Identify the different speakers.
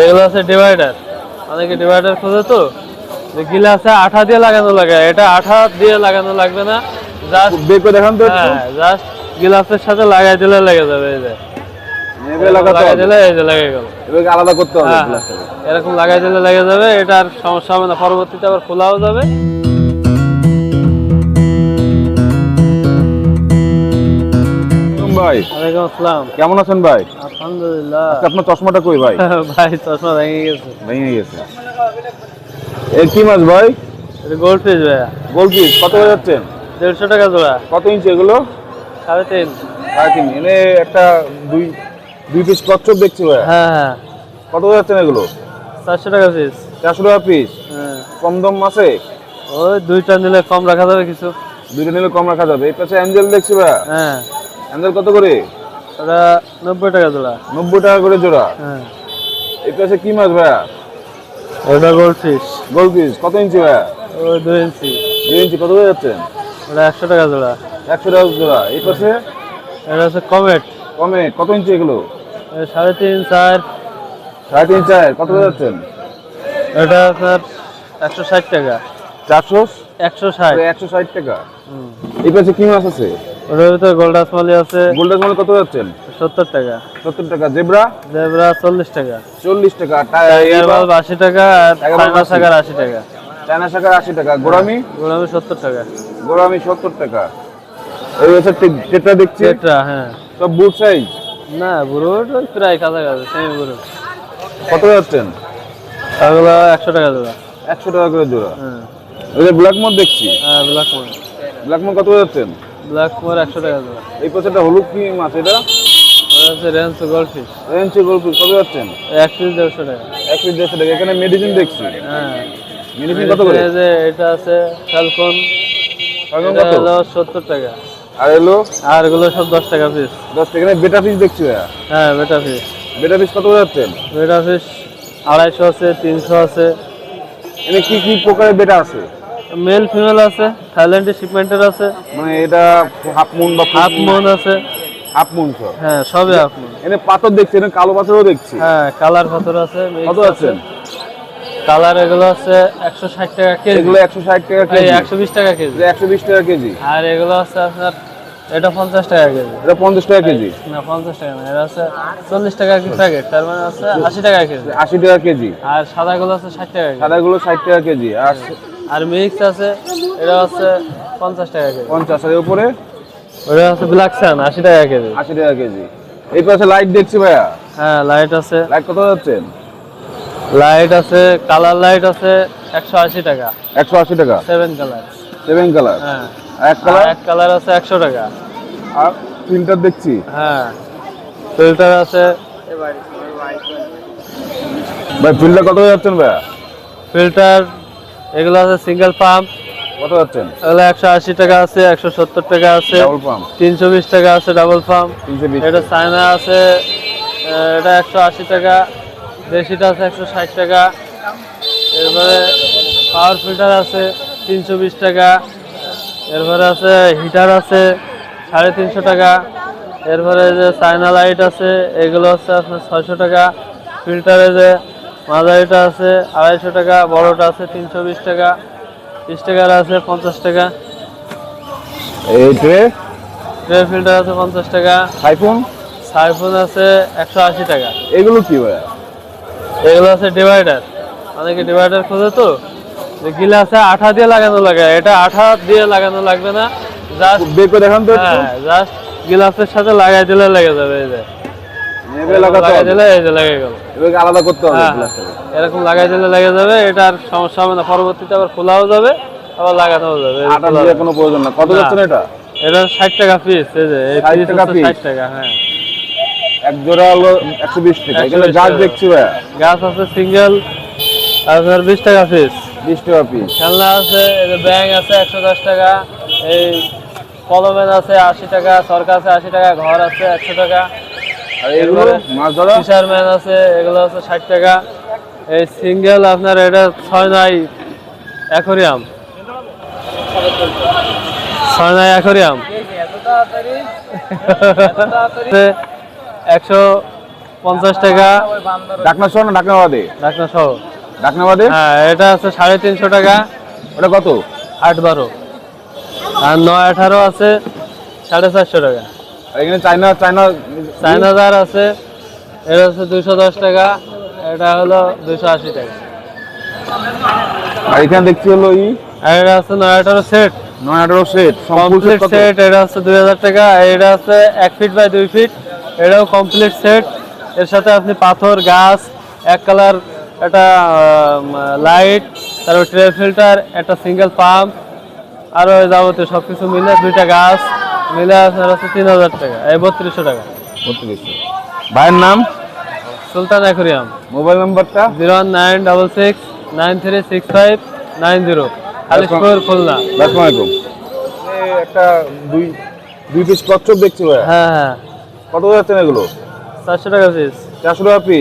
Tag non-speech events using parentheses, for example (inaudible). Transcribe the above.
Speaker 1: এগুলো আছে ডিভাইডার অনেকে ডিভাইডার খোঁজে তো। গিলাসে আঠা দিয়ে লাগানো লাগে। এটা আঠা দিয়ে লাগানো লাগবে না। জাস্ট
Speaker 2: বের করে দেখান তো
Speaker 1: হ্যাঁ জাস্ট গিলাসের সাথে লাগাই দিলে লেগে যাবে এই যে। লাগাই দিলে এই যে লেগে গেল।
Speaker 2: এভাবে আলাদা করতে হবে
Speaker 1: হ্যাঁ, এরকম লাগাই দিলে লেগে যাবে। এটা আর সমস্যা হবে না। পরবর্তীতে আবার খোলাও যাবে।
Speaker 2: ভাই।
Speaker 1: ওয়ালাইকুম আসসালাম।
Speaker 2: কেমন আছেন ভাই?
Speaker 1: আলহামদুলিল্লাহ।
Speaker 2: আপনার চশমাটা কই ভাই? (laughs)
Speaker 1: ভাই চশমা ভেঙে গেছে।
Speaker 2: ভেঙে গেছে। এ কি মাছ ভাই?
Speaker 1: এটা গোল্ড ফিস ভাইয়া।
Speaker 2: গোল কত করে যাচ্ছেন
Speaker 1: দেড়শো টাকা জোড়া।
Speaker 2: কত ইঞ্চি এগুলো?
Speaker 1: সাড়ে তিন।
Speaker 2: সাড়ে তিন। এনে একটা দুই দুই পিস কচ্ছপ দেখছি ভাই
Speaker 1: হ্যাঁ হ্যাঁ।
Speaker 2: কত করে যাচ্ছেন এগুলো?
Speaker 1: চারশো টাকা পিস
Speaker 2: চারশো টাকা পিস
Speaker 1: হ্যাঁ।
Speaker 2: কম দাম মাসে
Speaker 1: ওই দুইটা নিলে কম রাখা যাবে কিছু।
Speaker 2: দুইটা নিলে কম রাখা যাবে। এই পাশে অ্যাঞ্জেল দেখছি ভাই
Speaker 1: হ্যাঁ।
Speaker 2: অ্যাঞ্জেল কত করে?
Speaker 1: ওটা নব্বই টাকা জোড়া।
Speaker 2: নব্বই টাকা করে জোড়া?
Speaker 1: হ্যাঁ।
Speaker 2: এই পাশে কি মাছ ভাইয়া?
Speaker 1: ওটা গোল্ড ফিশ
Speaker 2: কত ইঞ্চি ভাইয়া?
Speaker 1: ওই দুই ইঞ্চি।
Speaker 2: দুই ইঞ্চি কত করে যাচ্ছেন
Speaker 1: ওটা একশো টাকা জোড়া।
Speaker 2: একশো টাকা জোড়া। এই পাশে?
Speaker 1: এটা হচ্ছে কমেট
Speaker 2: কমে কত ইঞ্চি এগুলো?
Speaker 1: সাড়ে তিন চার।
Speaker 2: সাড়ে তিন চার কত করে যাচ্ছেন
Speaker 1: এটা আপনার একশো ষাট টাকা।
Speaker 2: চারশো?
Speaker 1: একশো ষাট।
Speaker 2: একশো ষাট টাকা। এই পাশে কি মাছ আছে?
Speaker 1: ওটার ভিতরে গোল্ডাস মালি আছে
Speaker 2: মাল কত যাচ্ছেন?
Speaker 1: টাকা।
Speaker 2: সত্তর টাকা। জেব্রা?
Speaker 1: টাকা।
Speaker 2: চল্লিশ টাকা।
Speaker 1: টাইগার টাকা
Speaker 2: টাইগার।
Speaker 1: টাকা।
Speaker 2: চায়না টাকা।
Speaker 1: গোলামি সত্তর টাকা।
Speaker 2: গোড়ামি সত্তর টাকা। এই হচ্ছে টেট্রা দেখছি?
Speaker 1: এটা হ্যাঁ।
Speaker 2: সব বুট সাইজ?
Speaker 1: না বুড়ো ওই প্রায় কাছাকাছি সেমি বুড়ো।
Speaker 2: কত যাচ্ছেন?
Speaker 1: টাকা জোড়া।
Speaker 2: টাকা করে জোড়া।
Speaker 1: হ্যাঁ।
Speaker 2: এই যে ব্ল্যাক মদ দেখছি।
Speaker 1: হ্যাঁ ব্ল্যাক
Speaker 2: মদ কত যাচ্ছেন?
Speaker 1: ব্ল্যাক মোর একশো টাকা জোড়া
Speaker 2: এই পাশে একটা হলুদ কি মাছ এটা?
Speaker 1: ওটা হচ্ছে রেঞ্জ গোল্ড ফিশ
Speaker 2: কত যাচ্ছেন?
Speaker 1: এক পিস দেড়শো টাকা।
Speaker 2: এক পিস দেড়শো টাকা। এখানে মেডিসিন দেখছি।
Speaker 1: হ্যাঁ।
Speaker 2: মেডিসিন কত করে?
Speaker 1: যে এটা আছে ফ্যালকন
Speaker 2: ফাল্গুন কত?
Speaker 1: সত্তর টাকা।
Speaker 2: আর এলো?
Speaker 1: আর এগুলো সব দশ টাকা পিস
Speaker 2: দশ টাকা। বেটা পিস দেখছি
Speaker 1: হ্যাঁ বেটা পিস
Speaker 2: বেটা পিস কত যাচ্ছেন?
Speaker 1: বেটা পিস আড়াইশো আছে তিনশো আছে।
Speaker 2: এখানে কি কি প্রকারের বেটা আছে?
Speaker 1: মেল ফিমেল আছে থাইল্যান্ডের শিপমেন্টের আছে।
Speaker 2: মানে এটা হাফ মুন বা
Speaker 1: হাফ মুন আছে।
Speaker 2: হাফ মুন সব
Speaker 1: হ্যাঁ সবই হাফ মুন
Speaker 2: এখানে পাথর দেখছি এখানে কালো পাথরও দেখছি।
Speaker 1: হ্যাঁ কালার পাথর আছে
Speaker 2: কত আছেন?
Speaker 1: কালার এগুলো আছে একশো ষাট টাকা কেজি।
Speaker 2: এগুলো একশো ষাট টাকা কেজি।
Speaker 1: একশো বিশ টাকা কেজি।
Speaker 2: একশো বিশ টাকা কেজি।
Speaker 1: আর এগুলো আছে আপনার এটা পঞ্চাশ টাকা কেজি।
Speaker 2: এটা পঞ্চাশ টাকা কেজি?
Speaker 1: না পঞ্চাশ টাকা না এটা আছে চল্লিশ টাকা কি প্যাকেট তার মানে আছে আশি টাকা কেজি।
Speaker 2: আশি টাকা কেজি।
Speaker 1: আর সাদাগুলো আছে ষাট টাকা কেজি।
Speaker 2: সাদাগুলো ষাট টাকা কেজি। আর
Speaker 1: আর মিক্স আছে এটা হচ্ছে পঞ্চাশ টাকা কেজি।
Speaker 2: পঞ্চাশ আর এর উপরে?
Speaker 1: ওটা হচ্ছে ব্ল্যাক সান আশি টাকা কেজি।
Speaker 2: আশি টাকা কেজি। এই পাশে লাইট দেখছি ভাইয়া।
Speaker 1: হ্যাঁ লাইট আছে।
Speaker 2: লাইট কত যাচ্ছেন?
Speaker 1: লাইট আছে কালার লাইট আছে একশো আশি টাকা।
Speaker 2: একশো আশি টাকা।
Speaker 1: সেভেন কালার
Speaker 2: সেভেন কালার
Speaker 1: হ্যাঁ।
Speaker 2: এক কালার
Speaker 1: এক কালার আছে একশো টাকা।
Speaker 2: আর প্রিন্টার দেখছি।
Speaker 1: হ্যাঁ। ফিল্টার আছে।
Speaker 2: ভাই প্রিন্টার কত যাচ্ছেন ভাইয়া?
Speaker 1: ফিল্টার এগুলো আছে সিঙ্গেল পাম্প
Speaker 2: কত যাচ্ছেন?
Speaker 1: এগুলো একশো আশি টাকা আছে একশো সত্তর টাকা আছে
Speaker 2: ডাবল পাম্প
Speaker 1: তিনশো বিশ টাকা আছে ডাবল পাম্প এটা চায়না আছে এটা একশো আশি টাকা দেশিটা আছে একশো ষাট টাকা। এরপরে পাওয়ার ফিল্টার আছে তিনশো বিশ টাকা। এরপরে আছে হিটার আছে সাড়ে তিনশো টাকা। এরপরে যে চায়না লাইট আছে এগুলো হচ্ছে আপনার ছয়শো টাকা। ফিল্টারে যে মাঝারিটা আছে আড়াইশো টাকা বড়টা আছে তিনশো বিশ টাকা বিশ টাকার আছে পঞ্চাশ টাকা।
Speaker 2: এই ট্রে
Speaker 1: ট্রে ফিল্টার আছে পঞ্চাশ টাকা।
Speaker 2: সাইফোন?
Speaker 1: সাইফোন আছে একশো আশি টাকা।
Speaker 2: এগুলো কি ভাইয়া?
Speaker 1: এগুলো আছে ডিভাইডার। অনেকে ডিভাইডার খোঁজে তো। গিলাসে আঠা দিয়ে লাগানো লাগে এটা আঠা দিয়ে লাগানো লাগবে না। জাস্ট
Speaker 2: করে দেখান তো
Speaker 1: হ্যাঁ জাস্ট গিলাসের সাথে লাগাই দিলে লেগে যাবে এই যে। লাগাই দিলে এই যে লেগে গেল।
Speaker 2: এভাবে আলাদা করতে হবে
Speaker 1: হ্যাঁ,
Speaker 2: গ্লাসটাকে।
Speaker 1: এরকম লাগাই দিলে লেগে যাবে এটা আর সমস্যা হবে না পরবর্তীতে আবার খোলাও যাবে আবার লাগানোও যাবে
Speaker 2: আটা দিয়ে কোনো প্রয়োজন না। কত
Speaker 1: না।
Speaker 2: যাচ্ছেন এটা?
Speaker 1: এটা ষাট টাকা পিস এই যে এই
Speaker 2: 60
Speaker 1: পিস
Speaker 2: টাকা piece?
Speaker 1: ষাট টাকা হ্যাঁ।
Speaker 2: এক জোড়া হলো একশো বিশ টাকা। এখানে গাছ দেখছি ভাইয়া।
Speaker 1: গাছ আছে সিঙ্গেল আপনার বিশ টাকা পিস
Speaker 2: বিশ টাকা পিস
Speaker 1: খেলনা আছে এই ব্যাং আছে একশো দশ টাকা এই কলমেন আছে আশি টাকা সরকার আছে আশি টাকা ঘর আছে একশো টাকা।
Speaker 2: আর এগুলো মাছ ধরা
Speaker 1: ফিশারম্যান আছে এগুলো আছে ষাট টাকা। এই সিঙ্গেল আপনার এটা ছয় নাই অ্যাকোরিয়াম ছয় নাই অ্যাকোরিয়াম একশো পঞ্চাশ টাকা।
Speaker 2: ডাকনা সহ না ডাকনা
Speaker 1: সহ।
Speaker 2: ডাকনা বাদে?
Speaker 1: হ্যাঁ এটা আছে সাড়ে তিনশো টাকা।
Speaker 2: ওটা কত?
Speaker 1: আট বারো। আর নয় আঠারো আছে সাড়ে চারশো টাকা।
Speaker 2: এখানে চায়না চায়না
Speaker 1: চায়না জার আছে এটা হচ্ছে দুশো দশ টাকা এটা হলো দুশো আশি টাকা।
Speaker 2: আর এখানে দেখছি হলো ই।
Speaker 1: এটা আছে নয় আঠারো সেট
Speaker 2: নয় আঠারো সেট
Speaker 1: কমপ্লিট সেট এটা হচ্ছে দুই হাজার টাকা এটা হচ্ছে এক ফিট বাই দুই ফিট এটাও কমপ্লিট সেট এর সাথে আপনি পাথর গাছ এক কালার একটা লাইট তারপর ট্রে ফিল্টার একটা সিঙ্গেল পাম্প আরও যাবতীয় সব কিছু মিলে দুইটা গাছ। মিলে আপনার হচ্ছে তিন হাজার টাকা এই বত্রিশশো টাকা।
Speaker 2: ভাইয়ের নাম?
Speaker 1: সুলতান অ্যাকুরিয়াম।
Speaker 2: মোবাইল নাম্বারটা?
Speaker 1: Zero one nine double six nine three six five nine zero. Alishpur Khulna.
Speaker 2: আসসালামু আলাইকুম। একটা দুই দুই পিস কচ্ছপ দেখছি ভাইয়া।
Speaker 1: হ্যাঁ হ্যাঁ।
Speaker 2: কত যাচ্ছেন এগুলো?
Speaker 1: চারশো টাকা পিস
Speaker 2: চারশো টাকা পিস